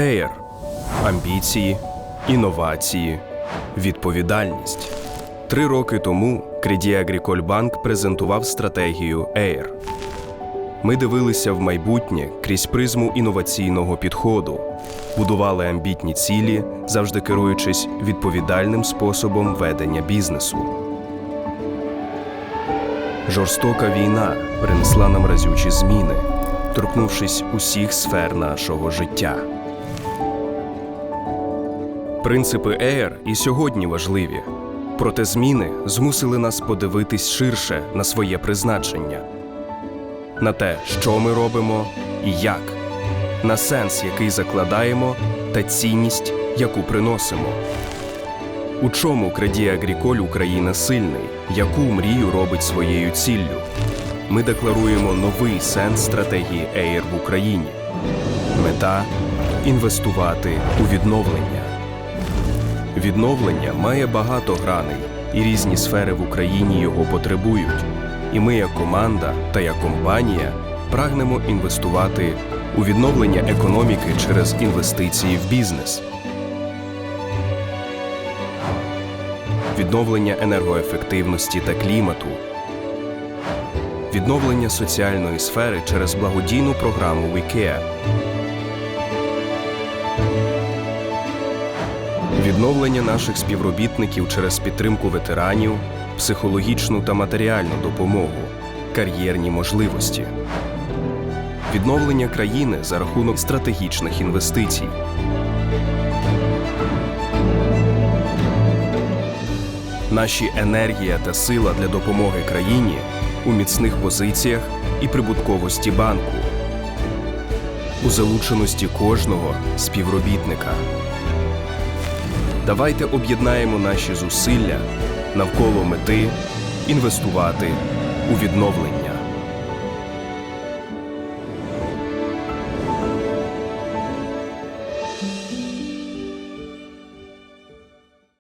Air – амбіції, інновації, відповідальність. Три роки тому Credit Agricole Bank презентував стратегію Air. Ми дивилися в майбутнє крізь призму інноваційного підходу, будували амбітні цілі, завжди керуючись відповідальним способом ведення бізнесу. Жорстока війна принесла нам разючі зміни, торкнувшись усіх сфер нашого життя. Принципи Air і сьогодні важливі, проте зміни змусили нас подивитись ширше на своє призначення, на те, що ми робимо і як, на сенс, який закладаємо, та цінність, яку приносимо. У чому Credit Agricole Україна сильний, яку мрію робить своєю ціллю? Ми декларуємо новий сенс стратегії Air в Україні. Мета інвестувати у відновлення. Відновлення має багато граней, і різні сфери в Україні його потребують. І ми, як команда та як компанія, прагнемо інвестувати у відновлення економіки через інвестиції в бізнес. відновлення енергоефективності та клімату, відновлення соціальної сфери через благодійну програму WeCare, відновлення наших співробітників через підтримку ветеранів, психологічну та матеріальну допомогу, кар'єрні можливості, відновлення країни за рахунок стратегічних інвестицій. Наші енергія та сила для допомоги країні у міцних позиціях і прибутковості банку, у залученості кожного співробітника. Давайте об'єднаємо наші зусилля навколо мети інвестувати у відновлення.